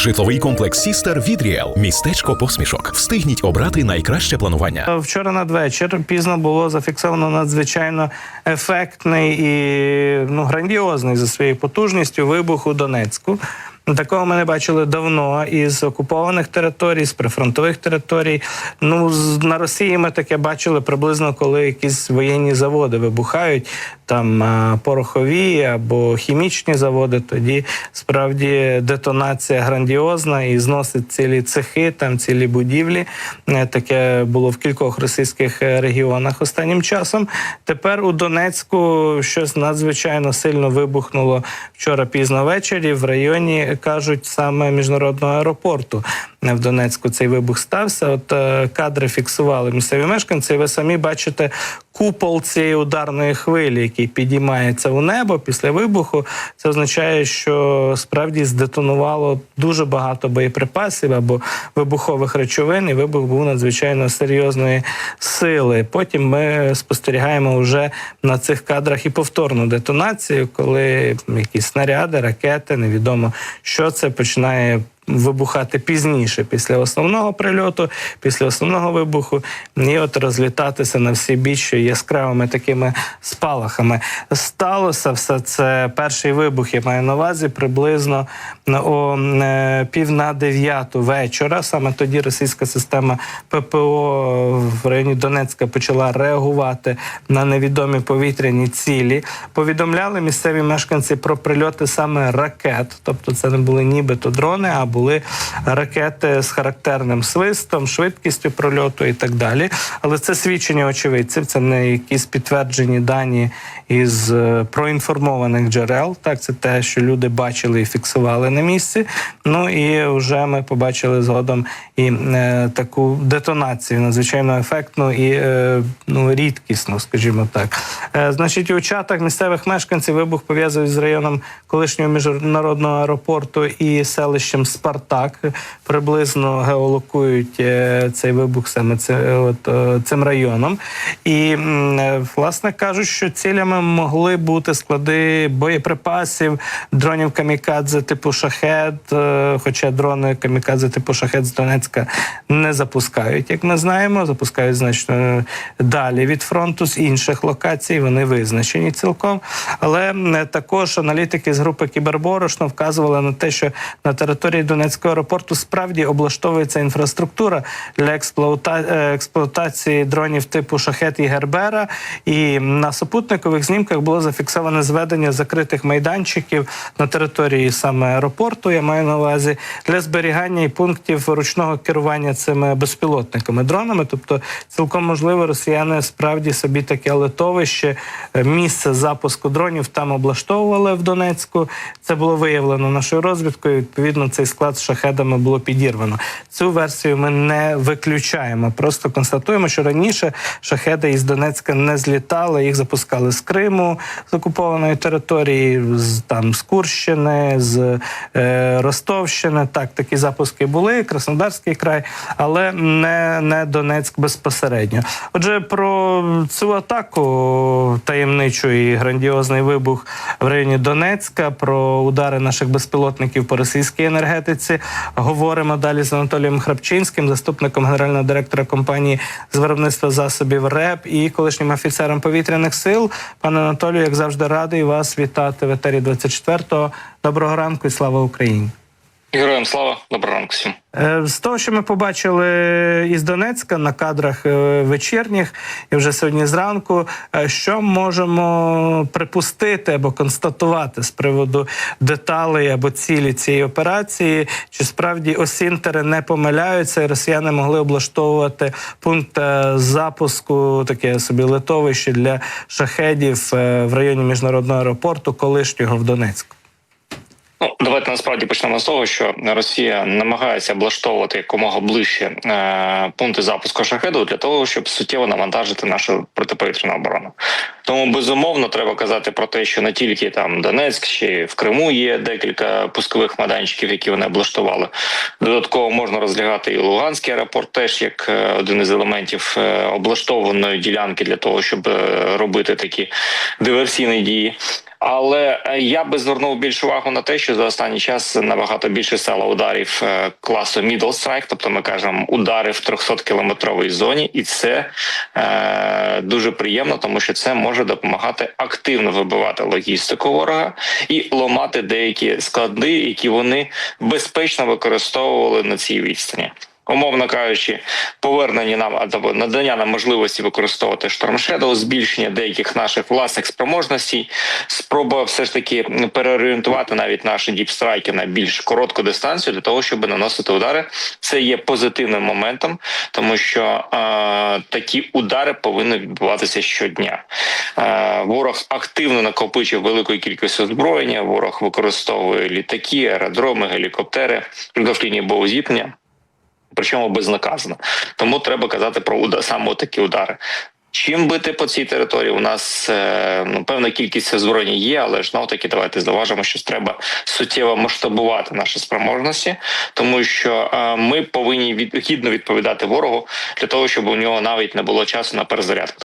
Житловий комплекс Сістер від Ріел. Містечко посмішок. Встигніть обрати найкраще планування. Вчора надвечір пізно було зафіксовано надзвичайно ефектний і ну грандіозний за своєю потужністю вибух у Донецьку. Такого ми не бачили давно із окупованих територій, з прифронтових територій. Ну на Росії ми таке бачили приблизно, коли якісь воєнні заводи вибухають, там порохові або хімічні заводи. Тоді справді детонація грандіозна і зносить цілі цехи, там цілі будівлі. Е, Таке було в кількох російських е, регіонах останнім часом. Тепер у Донецьку щось надзвичайно сильно вибухнуло вчора пізно ввечері в районі кажуть саме міжнародного аеропорту. В Донецьку цей вибух стався. От е, кадри фіксували місцеві мешканці. Ви самі бачите купол цієї ударної хвилі, який підіймається у небо після вибуху. Це означає, що справді здетонувало дуже багато боєприпасів або вибухових речовин, і вибух був надзвичайно серйозної сили. Потім ми спостерігаємо вже на цих кадрах і повторну детонацію, коли якісь снаряди, ракети, невідомо що це починає. Вибухати пізніше після основного прильоту, після основного вибуху, і от розлітатися на всі біч яскравими такими спалахами. Сталося все це перший вибух. Я маю на увазі приблизно о е, пів на дев'яту вечора. Саме тоді російська система ППО в районі Донецька почала реагувати на невідомі повітряні цілі. Повідомляли місцеві мешканці про прильоти саме ракет, тобто це не були нібито дрони, а були ракети з характерним свистом, швидкістю прольоту і так далі. Але це свідчення очевидців, це не якісь підтверджені дані із е, проінформованих джерел. Так, це те, що люди бачили і фіксували на місці. Ну і вже ми побачили згодом і е, таку детонацію, надзвичайно ефектну і е, ну, рідкісну, скажімо так. Е, значить, у чатах місцевих мешканців вибух пов'язують з районом колишнього міжнародного аеропорту і селищем Спартак. Приблизно геолокують е, цей вибух саме е, цим районом. І е, власне кажуть, що цілями могли бути склади боєприпасів, дронів камікадзе типу шахет. Хоча дрони камікадзе типу шахет з Донецька не запускають, як ми знаємо, запускають значно далі від фронту з інших локацій. Вони визначені цілком. Але також аналітики з групи Кіберборошно вказували на те, що на території Донецького аеропорту справді облаштовується інфраструктура для е, експлуатації дронів типу шахет і гербера. І на супутникових знімках було зафіксоване зведення закритих майданчиків на території саме аеропорту. Я маю на увазі для зберігання і пунктів ручного керування цими безпілотниками дронами. Тобто, цілком можливо, росіяни справді собі таке литовище, е, місце запуску дронів там облаштовували в Донецьку. Це було виявлено нашою розвідкою. Відповідно, цей склад з шахедами було підірвано. Цю версію ми не виключаємо. Просто констатуємо, що раніше шахеди із Донецька не злітали. Їх запускали з Криму, з окупованої території, з там з Курщини, з е, Ростовщини. Так, такі запуски були. Краснодарський край, але не, не Донецьк безпосередньо. Отже, про цю атаку таємничу і грандіозний вибух в районі Донецька, про удари наших безпілотників по російській енергетиці. Говоримо далі з Анатолієм Храпчинським, заступником генерального директора компанії з виробництва засобів РЕП і колишнім офіцером повітряних сил. Пане Анатолію, як завжди, радий вас вітати в етері 24-го. Доброго ранку і слава Україні. Героям слава, доброго ранку всім. Е, З того, що ми побачили із Донецька на кадрах е, вечірніх і вже сьогодні зранку, е, що можемо припустити або констатувати з приводу деталей або цілі цієї операції, чи справді осінтери не помиляються, і росіяни могли облаштовувати пункт запуску, таке собі литовище для шахедів в районі міжнародного аеропорту, колишнього в Донецьку. Давайте насправді почнемо з того, що Росія намагається облаштовувати якомога ближче е, пункти запуску шахеду для того, щоб суттєво навантажити нашу протиповітряну оборону. Тому безумовно треба казати про те, що не тільки там Донецьк, й в Криму є декілька пускових майданчиків, які вони облаштували. Додатково можна розглядати і Луганський аеропорт, теж як е, один із елементів е, облаштованої ділянки для того, щоб е, робити такі диверсійні дії. Але е, я би звернув більш увагу на те, що за останній час набагато більше стало ударів е, класу middle strike, тобто ми кажемо удари в 300 кілометровій зоні, і це е, дуже приємно, тому що це може допомагати активно вибивати логістику ворога і ламати деякі склади, які вони безпечно використовували на цій відстані. Умовно кажучи, повернення нам або надання нам можливості використовувати Shadow, збільшення деяких наших власних спроможностей, спроба все ж таки переорієнтувати навіть наші діпстрайки на більш коротку дистанцію для того, щоб наносити удари. Це є позитивним моментом, тому що е, такі удари повинні відбуватися щодня. Е, ворог активно накопичив велику кількість озброєння. Ворог використовує літаки, аеродроми, гелікоптери лінії боєзіткнення причому безнаказано. Тому треба казати про уда- саме такі удари. Чим бити по цій території? У нас е, ну певна кількість озброєння є, але ж ну таки давайте заважимо, що треба суттєво масштабувати наші спроможності, тому що е, ми повинні від, гідно відповідати ворогу для того, щоб у нього навіть не було часу на перезарядку.